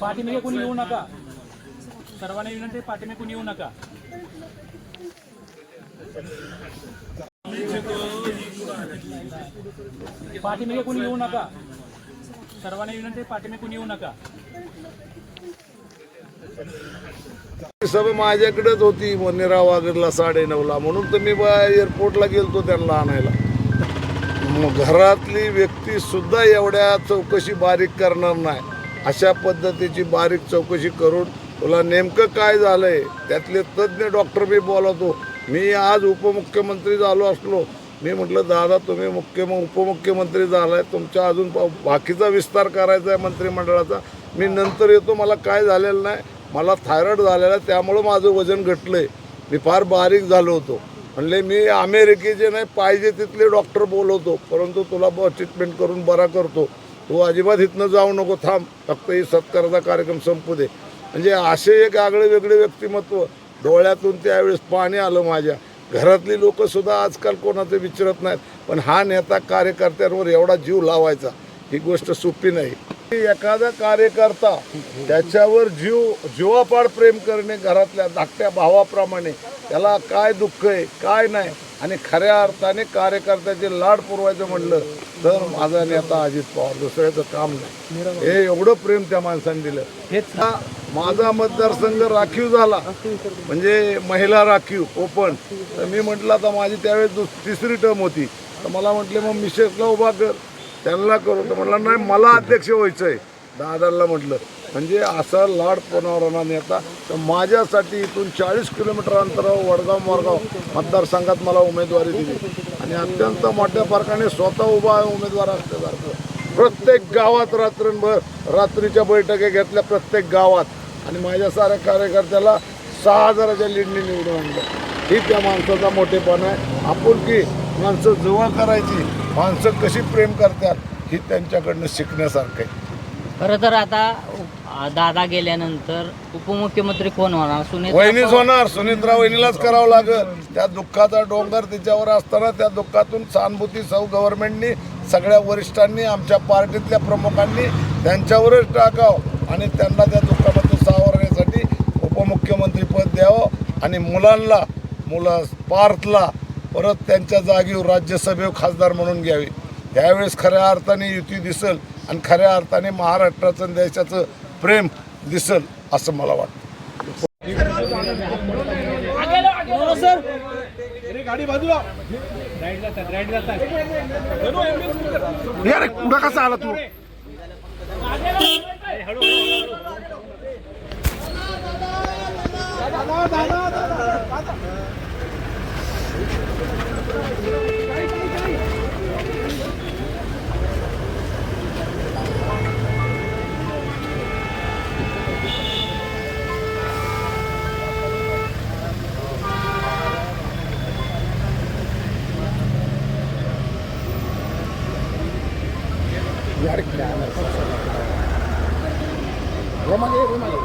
पाठीमागे कोणी येऊ नका. सर्वांना विनंती पाठीमागे कोणी येऊ नका. पाठीमागे कोणी येऊ नका. सर्वांना विनंती पाठीमागे कोणी येऊ नका. सभा माझ्याकडेच होती मोनेरा वागडला साडे नऊला म्हणून तर मी बा एअरपोर्टला गेलतो त्यांना आणायला. मग घरातली व्यक्ती सुद्धा एवढ्या चौकशी बारीक करणार नाही. अशा पद्धतीची बारीक चौकशी करून तुला नेमकं काय झालंय त्यातले तज्ज्ञ डॉक्टर मी बोलवतो. मी आज उपमुख्यमंत्री झालो असलो मी म्हटलं दादा तुम्ही मुख्य उपमुख्यमंत्री झालाय तुमच्या अजून बाकीचा विस्तार करायचा आहे मंत्रिमंडळाचा. मी नंतर येतो मला काय झालेलं नाही मला थायरॉइड झालेला आहे, त्यामुळं माझं वजन घटलंय. मी फार बारीक झालो होतो. म्हणले मी अमेरिकेचे नाही पाहिजे तिथले डॉक्टर बोलवतो परंतु तुला ट्रीटमेंट करून बरा करतो. तू अजिबात इथनं जाऊ नको थांब. फक्त ही सत्काराचा कार्यक्रम संपू दे. म्हणजे असे एक आगळे वेगळे व्यक्तिमत्व डोळ्यातून त्यावेळेस पाणी आलं माझ्या. घरातली लोकंसुद्धा आजकाल कोणाचं विचारत नाहीत पण हा नेता कार्यकर्त्यांवर एवढा जीव लावायचा ही गोष्ट सोपी नाही. एखादा कार्यकर्ता त्याच्यावर जीव जीवापाड प्रेम करणे घरातल्या धाकट्या भावाप्रमाणे त्याला काय दुःख आहे काय नाही आणि खऱ्या अर्थाने कार्यकर्त्याचे लाड पुरवायचं म्हणलं तर माझा नेता अजित पवार दुसऱ्याचं काम नाही. हे एवढं प्रेम त्या माणसाने दिलं. हा माझा मतदारसंघ राखीव झाला. म्हणजे महिला राखीव ओपन. तर मी म्हटलं आता माझी त्यावेळेस तिसरी टर्म होती. तर मला म्हटले मग मिसेसला उभा कर. त्यांना करू. तर म्हटलं नाही मला अध्यक्ष व्हायचं आहे दादाला म्हटलं म्हणजे असा लाड पुनवराना नेता तर माझ्यासाठी इथून चाळीस किलोमीटर अंतरावर वडगाव मोरगाव मतदारसंघात मला उमेदवारी दिली. आणि अत्यंत मोठ्या फरकाने स्वतः उभा आहे उमेदवार असल्यासारखं. प्रत्येक गावात रात्रभर रात्रीच्या बैठका घेतल्या प्रत्येक गावात. आणि माझ्या साऱ्या कार्यकर्त्याला सहा हजाराच्या लीडने निवडून आणलं ही त्या माणसाचा मोठेपण आहे. आपुलकी माणसं जवळ करायची. माणसं कशी प्रेम करतात ही त्यांच्याकडनं शिकण्यासारखं आहे. खरं तर आता दादा गेल्यानंतर उपमुख्यमंत्री कोण होणार? वहिनीच होणार. सुनित्रा वहिनीलाच करावं लागल. त्या दुःखाचा डोंगर तिच्यावर असताना त्या दुःखातून सहानुभूती सौ गव्हर्नमेंटनी सगळ्या वरिष्ठांनी आमच्या पार्टीतल्या प्रमुखांनी त्यांच्यावरच टाकावं आणि त्यांना त्या दुःखामधून सावरण्यासाठी उपमुख्यमंत्रीपद द्यावं आणि मुलांना मुला पार्थला परत त्यांच्या जागेवर राज्यसभेवर खासदार म्हणून घ्यावे. त्यावेळेस खऱ्या अर्थाने युती दिसल. आणि खऱ्या अर्थाने महाराष्ट्राचं आणि देशाचं प्रेम दिसल असं मला वाटतं. कुठं कसा आला तू? दादा दादा दादा అడిగినా ఏమని ఏమని